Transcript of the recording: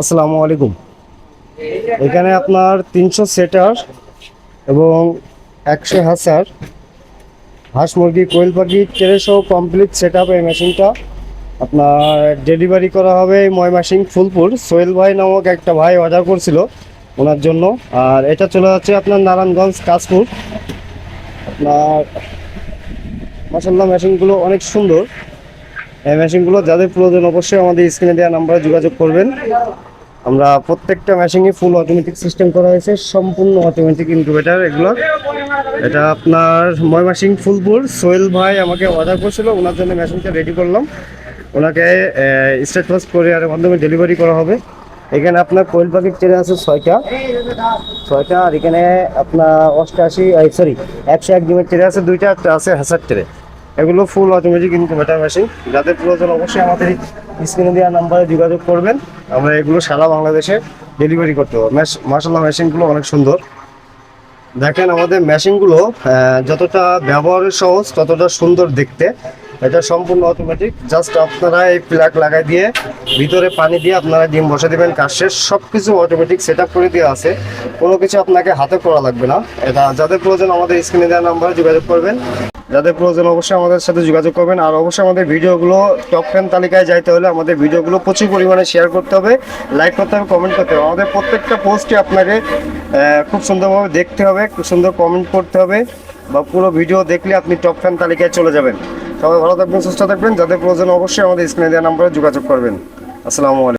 আসসালামু আলাইকুম। এখানে আপনার তিনশো সেটার এবং একশো হাজার হাঁস মুরগি, কোয়েল পাখি তেরোশো কমপ্লিট সেট আপ এই মেশিনটা আপনার ডেলিভারি করা হবে ময়মাসিং ফুলপুর। সোহেল ভাই নামক একটা ভাই অর্ডার করছিল ওনার জন্য। আর এটা চলে যাচ্ছে আপনার নারায়ণগঞ্জ কাশপুর আপনার মাসাল্লাহ মেশিনগুলো অনেক সুন্দর। এই মেশিনগুলো যাদের প্রয়োজন অবশ্যই আমাদের স্ক্রিনে দেওয়া নাম্বারে যোগাযোগ করবেন। আমরা প্রত্যেকটা মেশিনে ফুল অটোমেটিক সিস্টেম করা হয়েছে, সম্পূর্ণ অটোমেটিক ইনকিউবেটার এগুলো। এটা আপনার ময়মাসিং ফুলপুর সোহেল ভাই আমাকে অর্ডার করছিল, ওনার জন্য মেশিনটা রেডি করলাম। ওনাকে স্টেট ফাস্ট কোরিয়ারের মাধ্যমে ডেলিভারি করা হবে। এখানে আপনার কোয়েল পাখির ট্রেন আছে ছয়টা। ছয়টা আর এখানে আপনার অষ্টআশি সরি একশো এক ডিমের ট্রে আছে, দুইটা একটা আছে হ্যাসার ট্রে এগুলো ফুল অটোমেটিক ইনকুবেটার মেশিন যাদের প্রয়োজন অবশ্যই আমাদের স্ক্রিনে দেওয়া নাম্বারে যোগাযোগ করবেন। আমরা এগুলো সারা বাংলাদেশে ডেলিভারি করতে পারব। মার্শাল্লাহ মেশিনগুলো অনেক সুন্দর। দেখেন আমাদের মেশিনগুলো যতটা ব্যবহারের সহজ, ততটা সুন্দর দেখতে। এটা সম্পূর্ণ অটোমেটিক জাস্ট আপনারা এই প্লাগ লাগাই দিয়ে, ভিতরে পানি দিয়ে আপনারা ডিম বসে দেবেন, কাজ শেষ। সব কিছু অটোমেটিক সেট করে দেওয়া আছে। কোনো কিছু আপনাকে হাতে করা লাগবে না। এটা যাদের প্রয়োজন আমাদের স্ক্রিনে দেওয়া নাম্বারে যোগাযোগ করবেন। যাদের প্রয়োজন অবশ্যই আমাদের সাথে যোগাযোগ করবেন। আর অবশ্যই আমাদের ভিডিওগুলো টপ টেন তালিকায় যাইতে হলে আমাদের ভিডিওগুলো প্রচুর পরিমাণে শেয়ার করতে হবে। লাইক করতে হবে কমেন্ট করতে হবে। আমাদের প্রত্যেকটা পোস্টে আপনাকে খুব সুন্দরভাবে দেখতে হবে, খুব সুন্দর কমেন্ট করতে হবে বা পুরো ভিডিও দেখলে আপনি টপ ফ্যান তালিকায় চলে যাবেন। সবাই ভালো থাকবেন, সুস্থ থাকবেন। যাদের প্রয়োজন অবশ্যই আমাদের স্ক্রিনে দেওয়া নাম্বারে যোগাযোগ করবেন। আসসালামু আলাইকুম।